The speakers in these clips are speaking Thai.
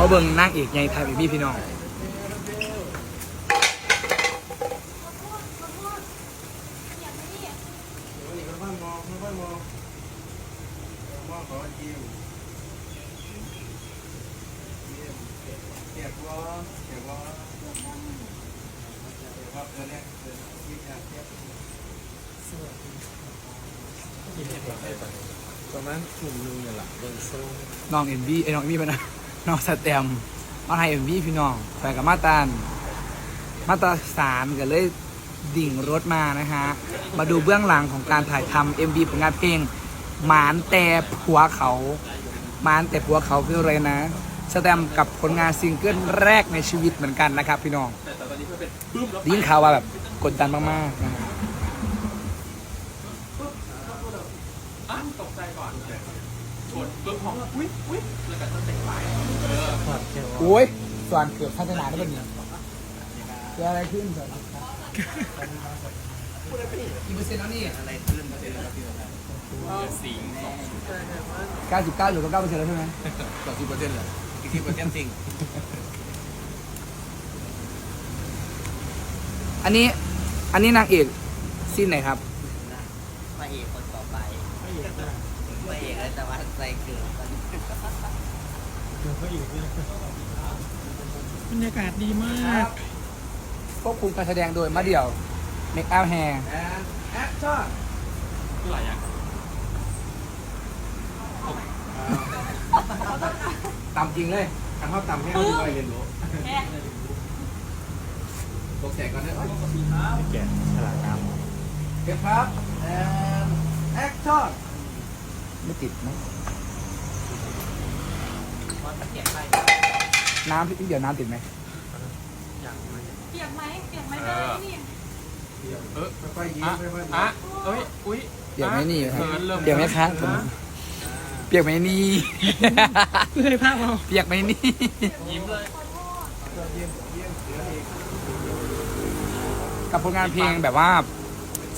ราะเบิ่งนางเอกใหญ่ไทยพี่พี่น้องนี่ค่อยๆมองค่อยๆมองมองขอจิ้มเก็บวอเก็บวอเก็บวอตัวเนี้ยตัวที่จะเก็บประมาณกลุ่มหนึงเนี่ยแหละเบิ่งโซ่น้องเอ็มวีไอ้ยน้องเอ็มวีปะนะ น้องสแตมมาไทยเอ็มวีพี่น้องไปกับมาตานมาตาสามก็เลยดิ่งรถมานะฮะ มาดูเบื้องหลังของการถ่ายทำเอ็มวีผลงานเพลง หมานแต่ผัวเขา หมานแต่ผัวเขาคืออะไรนะ สแตมกับผลงานซิงเกิลแรกในชีวิตเหมือนกันนะครับพี่น้องดยินข่าวว่าแบบกดดันมากๆนะฮะถอ โอ้ยส่วนเกือบพัฒนาได้เป็นยังเกิดอะไรขึ้นส่วนกี่เปอร์เซ็นต์แล้วนี่อะไรขึ้นเปอร์เซ็นต์แล้วพี่สิงเก้าสิบเก้าหรือเก้าเปอร์เซ็นต์แล้วใช่ไหมต่อสิบเปอร์เซ็นต์เลยอีกสิบเปอร์เซ็นต์จริงอันนี้ อันนี้นางเอกซีนไหนครับ เอกคนต่อไปพระเอกเลยแต่ว่าใจเกินบรรยากาศดีมากควบคุมการแสดงโดยมาเดี่ยวเมคอัพแฮร์แอนแอคชั่นตามจริงเลยการเข้าต่ำให้เราดูไปเรียนรู้ตกแจกก่อนนะแก่ฉลาดน้เก็บครับ แอนแอคชั่นไม่ติดนะมันเก็บไปน้ำพี่เดี๋ยวน้ำติดไหมเปียกไหมเปียกไหมได้นี่ค่อยๆยิ้มค่อยๆำอะเอ้ยอุ้ยเปียกไหมนี่ครับเขินเริ่มเปียกไหมคะผมเปียกไหมนี่เคยภาพเราเปียกไหมนี่ยิ้มเลยกับผลงานเพลงแบบว่า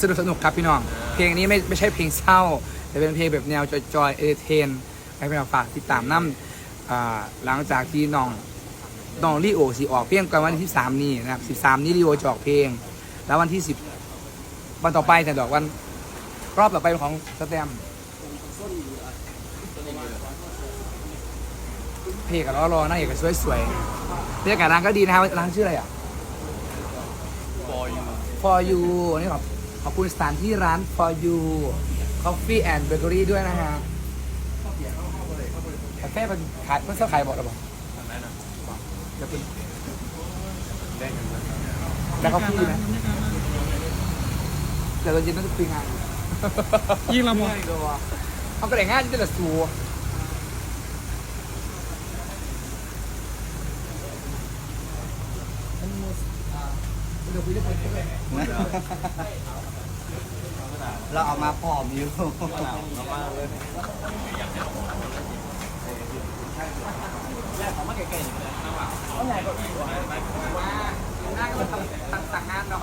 สนุกสนุกครับพี่น้อง เพลงนี้ไม่ไม่ใช่เพลงเศร้า แต่เป็นเพลงแบบแนวจอยๆเอเทนให้พี่น้องฝากติดตามน้ำอ่าหลังจากที่น้องน้องลีโอสีออกเพลงกันวันที่สามนี้นะครับสิบสามนี้ลีโอจะออกเพลง แล้ววันที่สิบวันต่อไปแต่ดอกวันรอบต่อไปของสแตมเพลงกับรอรอๆน่าเอกก็สวยๆบรรยากาศร้านก็ดีนะครับร้านชื่ออะไรอะ for you for you นี่ขอบ ขอบคุณสถานที่ร้าน for you coffee and bakery ด้วยนะฮะกาแฟเป็นขายเพิ่งเสาขายบอกหรือเปล่าทำได้นะเดี๋ยวเป็นได้กันนะแล้วเขาพี่ไหมเดี๋ยวตอนเย็นต้องคุยงานยิ่งเราบอกเขาก็แต่งงานที่จะสูเดี๋ยวคุย เราเอามาผอมอยเราเอามาผอมอยู่หน้าก็มาทำสั่งงานเนาะ